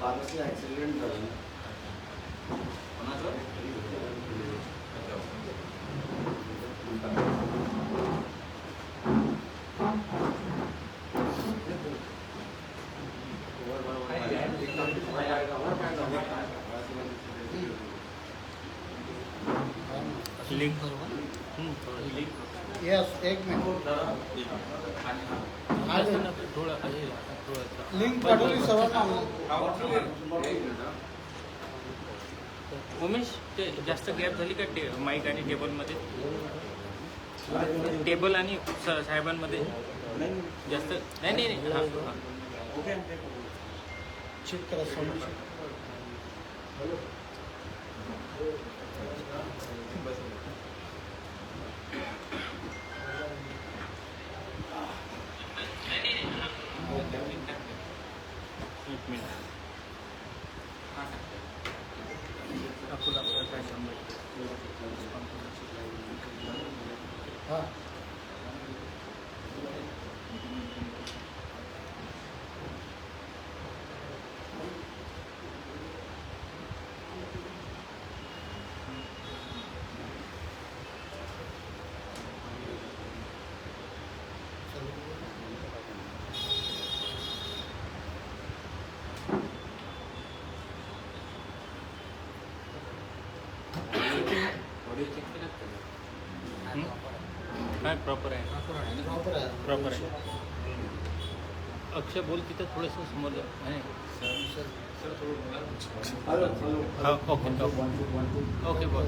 बारसला accident Umesh ते जास्त gap झाली का टे माईक आणि टेबलमध्ये टेबल आणि साहेबांमध्ये? जास्त नाही नाही नाही हा, प्रॉपर है प्रॉपर आहे प्रॉपर आहे अक्षय बोल तिथं थोडंसं समोर जा. हॅलो हा, ओके ओके. ओके बोल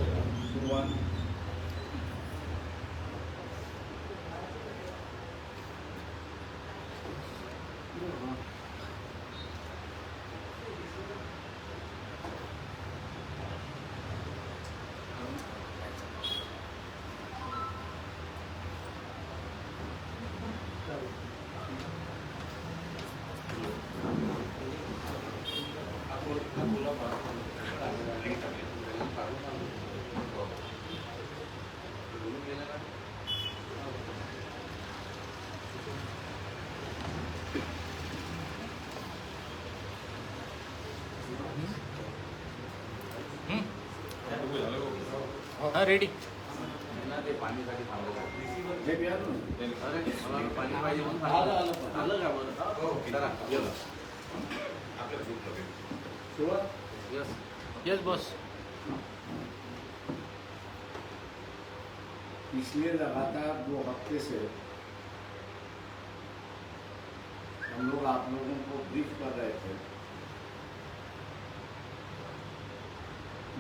हा रेडी यस बॉस पिछले लगातार दो हफ़्ते से हम लोग आप लोगों को ब्रीफ कर रहे थे।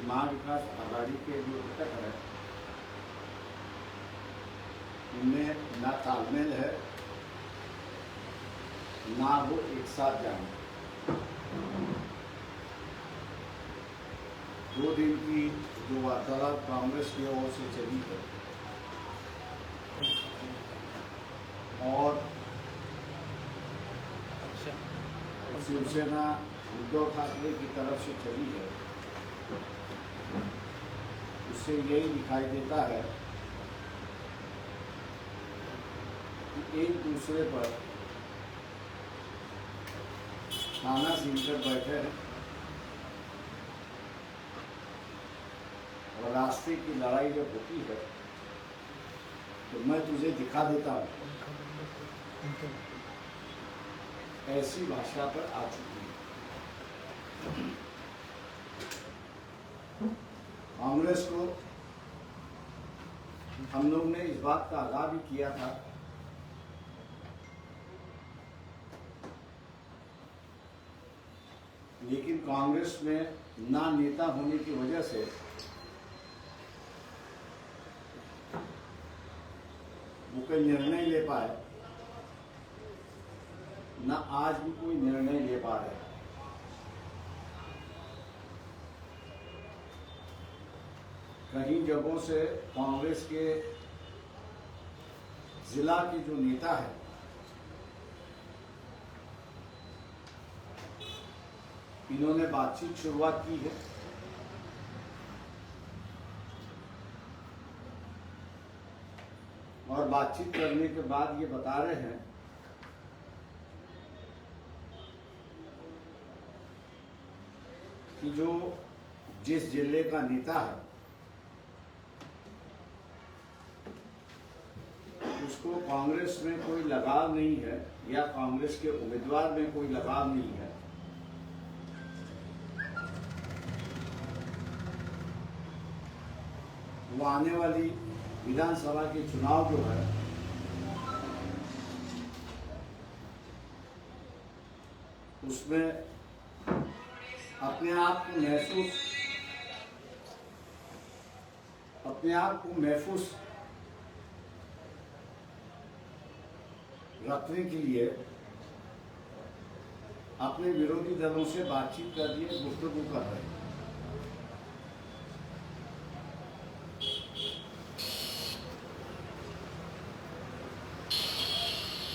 महा विकास आघाड़ी के जो घटक है उनमें ना तालमेल है ना वो एक साथ जाए। दो दिन की जो वार्तालाप कांग्रेस की ओर से चली है और अच्छा। शिवसेना उद्धव ठाकरे की तरफ़ से चली है उससे यही दिखाई देता है कि एक दूसरे पर खाना सीनकर बैठे और रास्ते की लड़ाई जब होती है तो मैं तुझे दिखा देता हूँ। ऐसी भाषा पर आ चुकी है। कांग्रेस को हम लोग ने इस बात का आगाह भी किया था। लेकिन कांग्रेस में ना नेता होने की वजह से वो कोई निर्णय ले पाए। न आज भी कोई निर्णय ले पा रहे। कई जगहों से कांग्रेस के जिला के जो नेता है, इन्होंने बातचीत शुरुआत की है। और बातचीत करने के बाद ये बता रहे हैं कि जो जिस ज़िले का नेता है उसको कांग्रेस में कोई लगाव नहीं है, या कांग्रेस के उम्मीदवार में कोई लगाव नहीं है? वो आने वाली विधानसभा के चुनाव जो है, उसमें अपने आप को महसूस, अपने आप को महफूज रखने के लिए अपने विरोधी दलों से बातचीत कर लिए गुफ्तगू कर रहे हैं।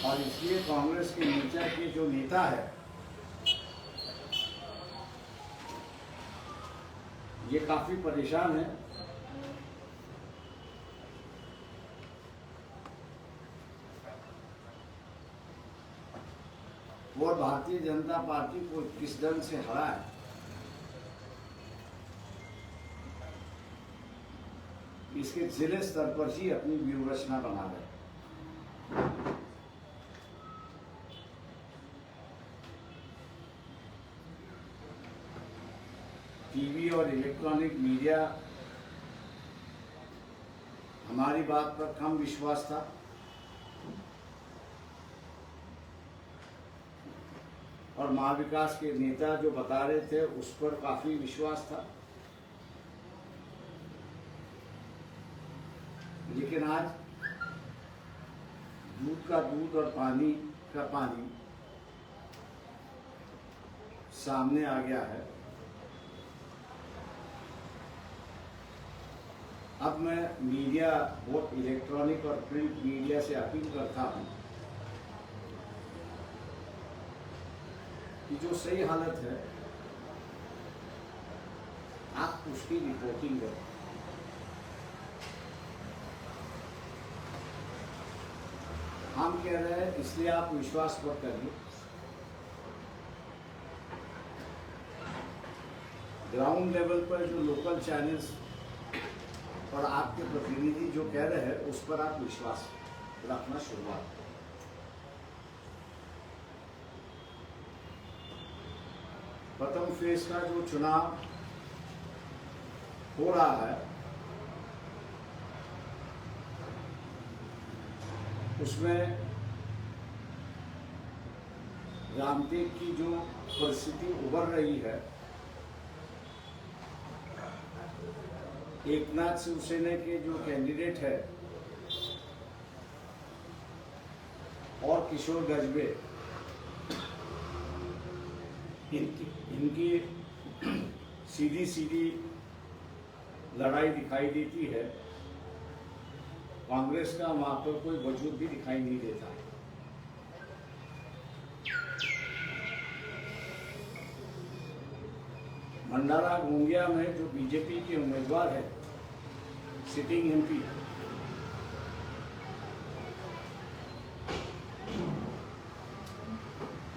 और इसलिए कांग्रेस के नीचे के जो नेता है, ये काफ़ी परेशान है। और भारतीय जनता पार्टी को किस ढंग से हरा है? इसके ज़िले स्तर पर ही अपनी व्यूह रचना बना रहे टीवी और इलेक्ट्रॉनिक मीडिया, हमारी बात पर कम विश्वास था। और महाविकास के नेता जो बता रहे थे, उस पर काफ़ी विश्वास था। लेकिन आज दूध का दूध और पानी का पानी सामने आ गया है। अब मैं मीडिया बोथ इलेक्ट्रॉनिक और प्रिंट मीडिया से अपील करता हूँ कि जो सही हालत है, आप उसकी रिपोर्टिंग करें। हम कह रहे हैं, इसलिए आप विश्वास मत करिए। ग्राउंड लेवल पर जो लोकल चैनल्स और आपके प्रतिनिधि जो कह रहे हैं, उस पर आप विश्वास रखना शुरुआत प्रथम फ़ेज़ का जो चुनाव हो रहा है, उसमें रामदेव की जो परिस्थिति उभर रही है एक नाथ शिवसेना के जो कैंडिडेट है और किशोर गजबे, इनकी इनकी सीधी सीधी लड़ाई दिखाई देती है, कांग्रेस का वहाँ पर कोई वजूद भी दिखाई नहीं देता। है भंडारा गोंदिया में जो बीजेपी के उम्मीदवार है, सिटिंग एमपी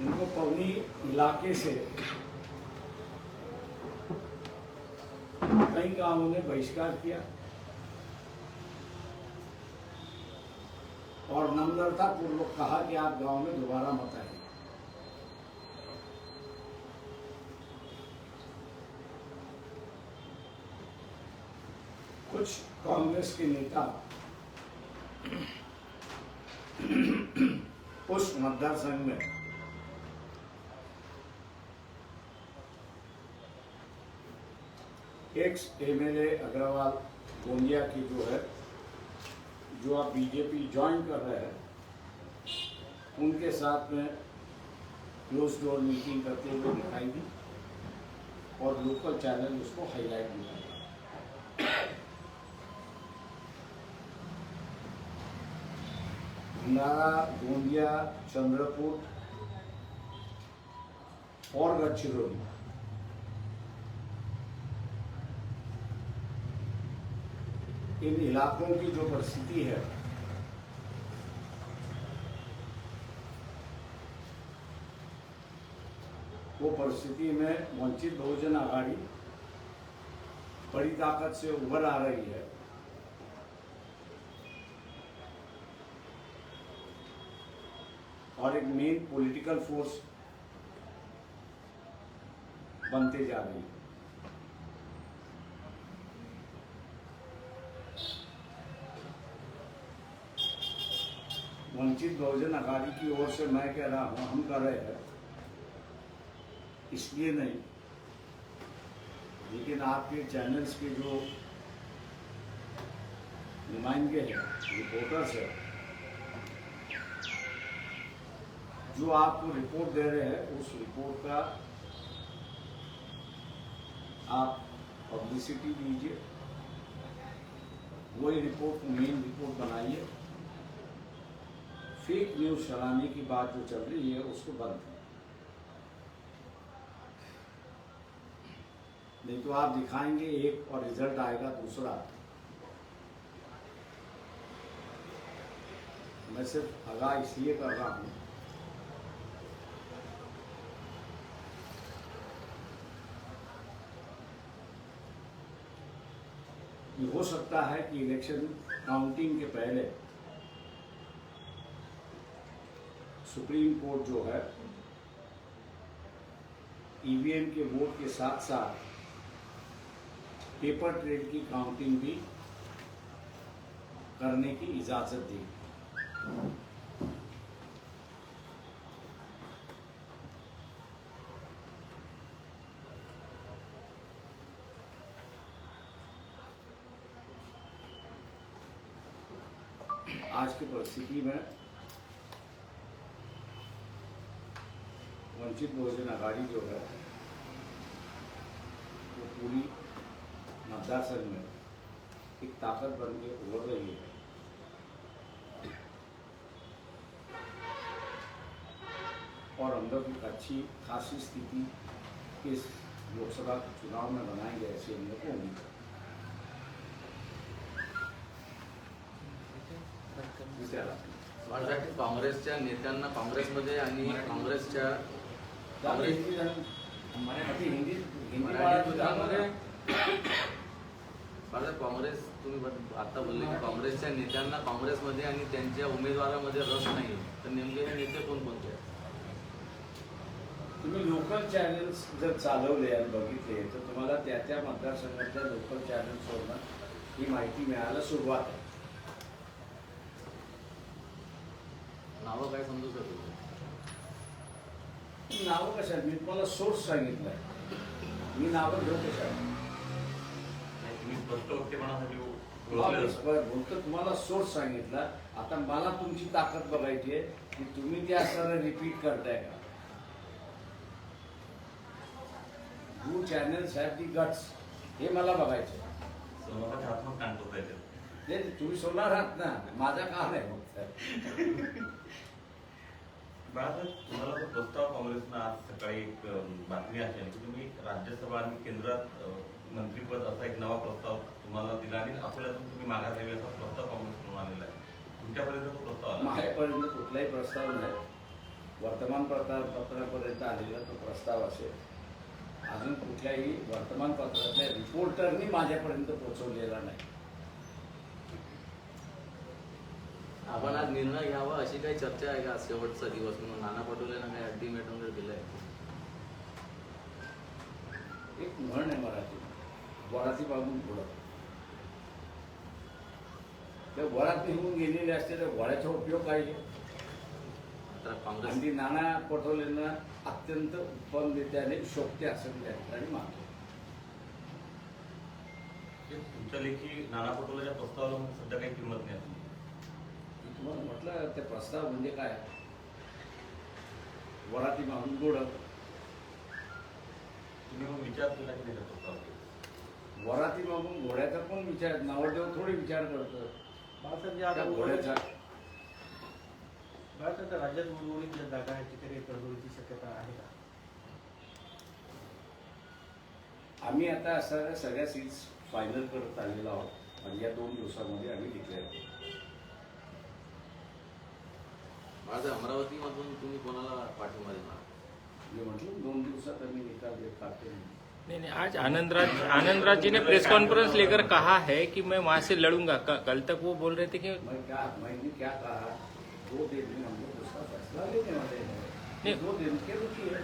उनको पवनी इलाके से कई गाँवों ने बहिष्कार किया। और नम्रता पूर्वक कहा कि आप गाँव में दोबारा मत आए कुछ कांग्रेस के नेता उस मतदार संघ में एक्स एमएलए अग्रवाल गोंदिया की जो है, जो आप बीजेपी ज्वाइन कर रहे हैं, उनके साथ में क्लोज डोर मीटिंग करते हुए दिखाई दी और लोकल चैनल उसको हाईलाइट भी भंडारा, गोंदिया, चंद्रपुर और गढ़चिरौली इन इलाकों की जो परिस्थिति है, वो परिस्थिति में वंचित बहुजन आघाड़ी बड़ी ताकत से उभर आ रही है। और एक मेन पॉलिटिकल फोर्स बनते जा रही है। वंचित बहुजन अघाड़ी की ओर से मैं कह रहा हूँ, हम कर रहे हैं। इसलिए नहीं, लेकिन आपके चैनल्स के जो नुमाइंदे हैं रिपोर्टर्स हैं, जो आपको रिपोर्ट दे रहे हैं, उस रिपोर्ट का आप पब्लिसिटी दीजिए वही रिपोर्ट मेन रिपोर्ट बनाइए। फेक न्यूज़ चलाने की बात जो चल रही है, उसको बंद नहीं तो आप दिखाएँगे, एक और रिज़ल्ट आएगा, दूसरा। मैं सिर्फ़ आगाह इसलिए कर रहा हूँ। हो सकता है कि इलेक्शन काउंटिंग के पहले सुप्रीम कोर्ट जो है ईवीएम के वोट के साथ साथ पेपर ट्रेड की काउंटिंग भी करने की इजाज़त दी। आज की परिस्थिति में वंचित बहुजन आघाड़ी जो है, वो पूरी मतदार संघ में एक ताकत बन के उभर रही है। और हम लोग एक अच्छी, खासी स्थिति इस लोकसभा चुनाव में बनाएँगे, ऐसी हम लोग को उम्मीद है। काँग्रेसच्या नेत्यांना काँग्रेसमध्ये आणि काँग्रेसच्या कांग्रेस तुम्ही आता बोलले की काँग्रेसच्या नेत्यांना काँग्रेसमध्ये आणि त्यांच्या उमेदवारामध्ये रस नाही. तर नेमके हे नेते कोणकोणते तुम्ही लोकल चॅनल्स जर चालवले आणि बघितले तर तुम्हाला त्या त्या मतदारसंघातल्या लोकल चॅनल्सवरनं ही माहिती मिळायला सुरुवात आहे. नावं काय समजू शकतो? नावं कशा मी तुम्हाला सोर्स सांगितलंय मी नावं घेऊ कशा तुम्ही बोलतो. तुम्हाला सोर्स सांगितला. आता मला तुमची ताकद बघायची आहे की तुम्ही ते असं रिपीट करताय का? You channels have the guts हे मला बघायचं नाही, तुम्ही सोडणार आहात ना. माझा काम आहे फक्त. बाळासाहेब तुम्हाला तो प्रस्ताव काँग्रेसनं आज सकाळी एक बातमी अशी आहे की तुम्ही राज्यसभा आणि केंद्रात मंत्रीपद असा एक नवा प्रस्ताव तुम्हाला दिला आणि अकोल्यातून तुम्ही माघार घ्यावी असा प्रस्ताव काँग्रेसकडून आलेला आहे. तुमच्यापर्यंत तो प्रस्ताव आला? माझ्यापर्यंत कुठलाही प्रस्ताव नाही. वर्तमानपत्रापर्यंत आलेला तो प्रस्ताव असेल. अजून कुठल्याही वर्तमानपत्रातल्या रिपोर्टरनी माझ्यापर्यंत पोहोचवलेला नाही. आपण आज निर्णय घ्यावा अशी काही चर्चा आहे का? आज शेवटचा दिवस म्हणून नाना पटोलेंना काही अल्टिमेटम वगैरे दिलंय? एक म्हण आहे मराठी. वराती मागून पुढं त्या वरात निघून गेलेले असते तर वड्याचा उपयोग काय काँग्रेस आणि नाना पटोलेंना अत्यंत उत्पन्नरित्याने शोभते असं त्या ठिकाणी मानतो. तुमच्या लेखी नाना पटोलेच्या प्रस्तावाला सध्या काही किंमत नाही. तुम्हाला म्हटलं ते प्रस्ताव म्हणजे काय? वराती मागून गोड. तुम्ही मग विचार केला की नाही वराती मागून घोड्याचा कोण विचार नवरदेव थोडी विचार करतो. बाळासाहेब त्या घोड्याचा. बाळासाहेब राज्यात उर्वरित ज्या जागा आहेत तिथे काही तडजोडीची शक्यता आहे का? आम्ही आता असं सगळ्या सीट्स फायनल करत आलेलो आहोत. आणि या दोन दिवसामध्ये आम्ही डिक्लेअर करू माझं अमरावतीमधून तुम्ही कोणाला पाठिंबा देणार? मी म्हटलं दोन दिवसात आम्ही निकाल नहीं नहीं आज आनंदराज आनंदराज जी ने प्रेस कॉन्फ्रेंस लेकर कहा है कि मैं वहाँ से लड़ूँगा? क- कल तक वो बोल रहे थे कि मैं क्या मैंने क्या कहा? दो दिन में हम लोग उसका फैसला लेने वाले हैं। नहीं। दो दिन के रुकिए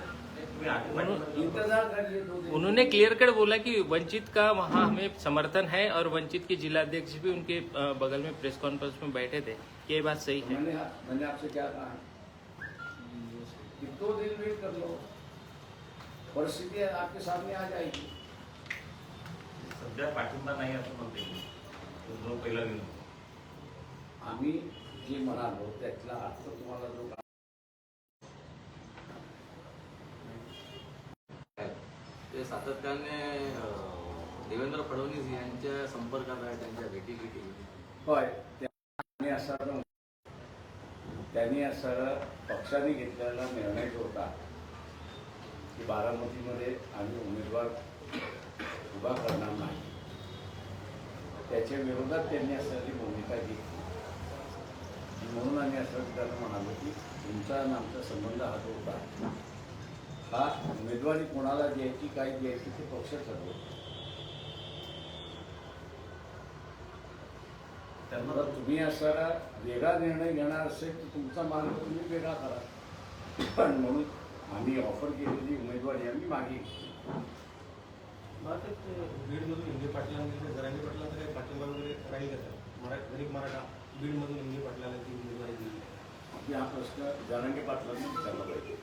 आगे उन्होंने- क्लियर कट बोला कि वंचित का वहाँ हमें समर्थन है और वंचित के जिलाध्यक्ष भी उनके बगल में प्रेस कॉन्फ्रेंस में बैठे थे। ये बात सही है। मैंने मैंने आपसे क्या कहा? दो दिन वेट कर लो। परिस्थिति आपके सामने आ जाएगी। सध्या पाठिंबा नाही असं म्हणते तो जो पहिला आम्ही जे म्हणालो त्यातला अर्थ तुम्हाला जो ते सातत्याने देवेंद्र फडणवीस यांच्या संपर्कात आहे त्यांच्या भेटी भेटी होय. त्यांनी असं त्यांनी असं पक्षाने घेतलेला निर्णय जो होता की बारामतीमध्ये आम्ही उमेदवार उभा करणार नाही. त्याच्या विरोधात त्यांनी असलेली भूमिका घेतली म्हणून आम्ही असं त्यांना म्हणालो की तुमचा आणि आमचा संबंध हा जो होता हा उमेदवारी कोणाला द्यायची काय द्यायची ते पक्ष ठरवतो. त्यांना तुम्ही असा वेगळा निर्णय घेणार असेल तर तुमचा मार्ग तुम्ही वेगळा करा. पण म्हणून आम्ही ऑफर केलेली उमेदवारी आम्ही मागे बीडमधून हिंगे पाटलांना जरांगे पाटलांचा काही पाठिंबा वगैरे राहील का? मरा गरीब मराठा बीडमधून हिंगे पाटलाला ती उमेदवारी दिली. हा प्रश्न जरांगे पाटलांनी विचारला पाहिजे.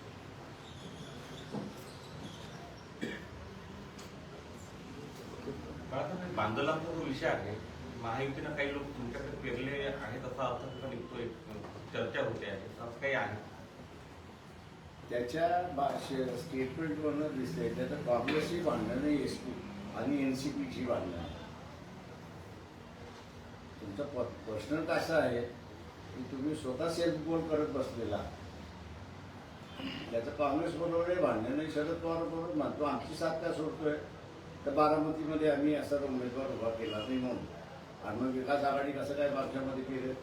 आंदोलन जो विषय आहे महायुतीनं काही लोक तुमच्याकडे पेरले आहेत असा अर्थ निघतोय चर्चा होते आहे असं काही आहे? त्याच्या स्टेटमेंटवरनं दिसतंय. त्याचं काँग्रेसची भांडणं एस पी आणि एन सी पीची भांडणं तुमचा प- प्रश्न कसा आहे? की तुम्ही स्वतः सेल्फ गोल करत बसलेला. त्याचं काँग्रेस बरोबर भांडणं नाही शरद पवार बरोबर म्हणतो आमची साथ काय सोडतोय. तर बारामतीमध्ये आम्ही असा उमेदवार उभा केला नाही म्हणून. आणि मग विकास आघाडी कसं काय मागच्यामध्ये केलं?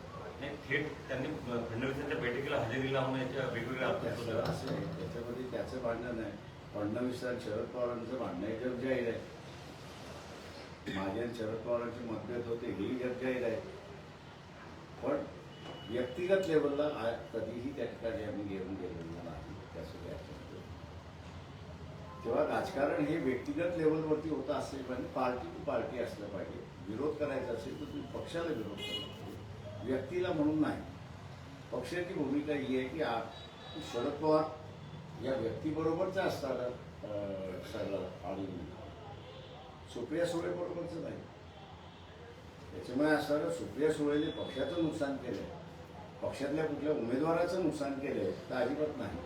नाही थेट त्यांनी फडणवीसांच्या बैठकीला हजेरी लावून याच्या वेगवेगळ्या. असं आहे त्याच्यामध्ये त्याचं भांडण आहे. फडणवीस आणि शरद पवारांचं भांडण हे जग जाहीर आहे. माझ्या शरद पवारांचे मतभेद होते ही जग जाहीर आहे. पण व्यक्तिगत लेवलला कधीही त्या ठिकाणी आम्ही घेऊन गेलेलो नाही याच्यामध्ये. तेव्हा राजकारण हे व्यक्तिगत लेवलवरती होतं असेल पाहिजे पार्टी टू पार्टी असलं पाहिजे. विरोध करायचा असेल तर तुम्ही पक्षाला विरोध करा व्यक्तीला म्हणून नाही. पक्षाची भूमिका ही आहे की आ- शरद पवार या व्यक्तीबरोबरचा असताना सरला आणि सुप्रिया सुळे बरोबरचं नाही. त्याच्यामुळे असताना सुप्रिया सुळेने पक्षाचं नुकसान केलंय. पक्षातल्या कुठल्या उमेदवाराचं नुकसान केलंय तर अजिबात नाही.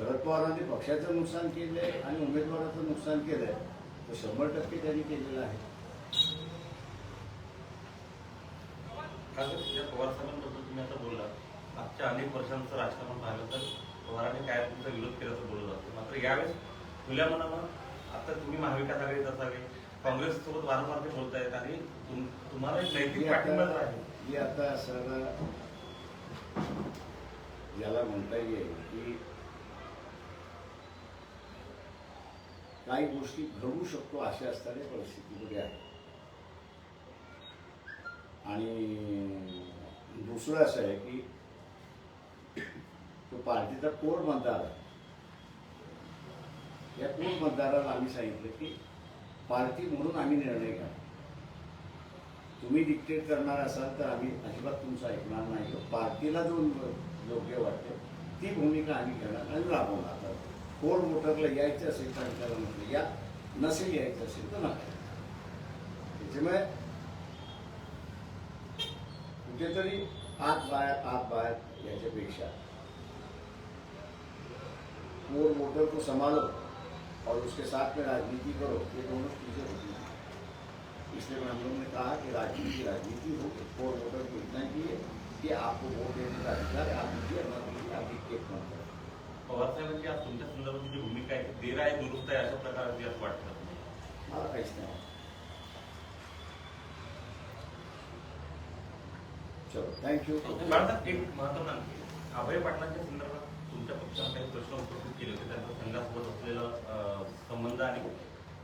शरद पवारांनी पक्षाचं नुकसान केलंय आणि उमेदवाराचं नुकसान केलंय तर शंभर टक्के त्यांनी केलेलं आहे. पवार साहेबांबद्दल तुम्ही आता बोलला. मागच्या अनेक वर्षांचं राजकारण पाहिलं तर पवारांनी काय तुमचा विरोध केल्याचं बोललं जातं. मात्र यावेळेस खुल्या मनानं आता तुम्ही महाविकास आघाडीत असावे काँग्रेस सोबत वारंवार ते बोलतायत आणि तुम- तुम्हाला एक नैतिक पाठिंबा आहे. आता सर याला म्हणता येईल की काही गोष्टी घडवू शकतो अशा असताना परिस्थितीमध्ये आहे. आणि दुसरं असं आहे की तो पार्टीचा कोर मतदार आहे. या कोर मतदाराला आम्ही सांगितलं की पार्टी म्हणून आम्ही निर्णय घ्या. तुम्ही डिक्टेट करणार असाल तर आम्ही अजिबात तुमचं ऐकणार नाही. पार्टीला जो योग्य वाटते ती भूमिका आम्ही घेणार आणि राबवणार. फोर मोटरला यायचं असेल तर त्याला म्हटलं आत आत मोटर को संभालो और उसके साथ में राजनीति करो ये दोनों चीज़ें होती हैं इसलिए हम लोगों ने कहा कि राजनीति राजनीति हो फोर वोटर को इतना चाहिए कि आपको वोट देने का अधिकार आप दीजिए मत दीजिए आप डिक्टेट करो पवार साहेबांची आज तुमच्या संदर्भात जी भूमिका आहे ती देर आहे दुरुस्त आहे अशा प्रकारची असं वाटतं? मला काहीच नाही चलो थँक्यू एक महत्वाचं. अभय पाटलांच्या संदर्भात तुमच्या पक्षाने काही प्रश्न उपस्थित केले होते. त्यांचा संघासोबत असलेला संबंध आणि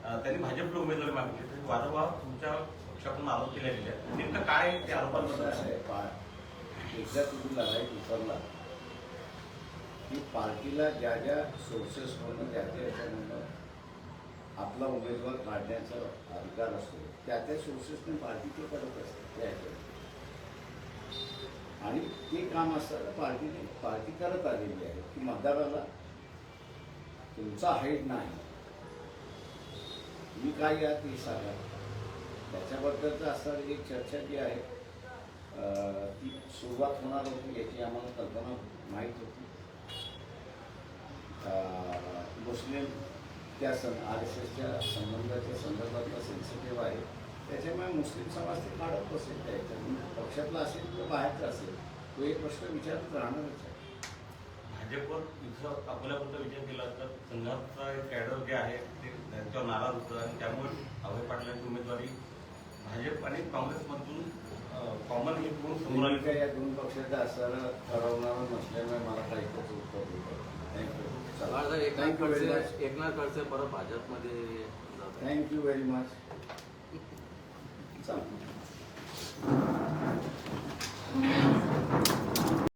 त्यांनी भाजपला उमेदवारी मागितली तर वारंवार तुमच्या पक्षाकडून आरोप केले गेले आहेत. नेमकं काय ते आरोपांबद्दल? एकदा तुम्ही लढाईत उतरला की पार्टीला ज्या ज्या सोर्सेस म्हणून ज्या त्या याच्यामधनं आपला उमेदवार काढण्याचा अधिकार असतो त्या त्या सोर्सेसने पार्टीचे पडत करत असते त्या आणि ते काम असताना पार्टीने पार्टी करत आलेली आहे की मतदाराला तुमचा हाईट नाही. मी काय या ते सांगा? त्याच्याबद्दलचं असणारी एक चर्चा जी आहे ती सुरुवात होणार होती याची आम्हाला कल्पना माहीत होती. मुस्लिम त्या सं आर एस एसच्या संबंधाच्या संदर्भातला सेन्सिटिव्ह आहे. त्याच्यामुळे मुस्लिम समाज ते काढत बसेल त्या ह्याच्यात पक्षातला असेल किंवा बाहेरचा असेल तो एक प्रश्न विचारत राहणारच आहे. भाजपवर इथं अकोल्याबद्दल विचार केला तर संघाचा एक कॅडर जे आहे ते त्यांच्यावर नाराज होतं आणि त्यामुळे अभय पाटलांची उमेदवारी भाजप आणि काँग्रेसमधून कॉमन हिट म्हणून समोर या दोन पक्षाचं असणारं ठरवणारं नसल्यामुळे मला काही उत्तर देतं Balasaheb Eknath thank you very much Khadse Eknath Khadse परत भाजपमध्ये जात आहे. थँक्यू व्हेरी मच चालेल.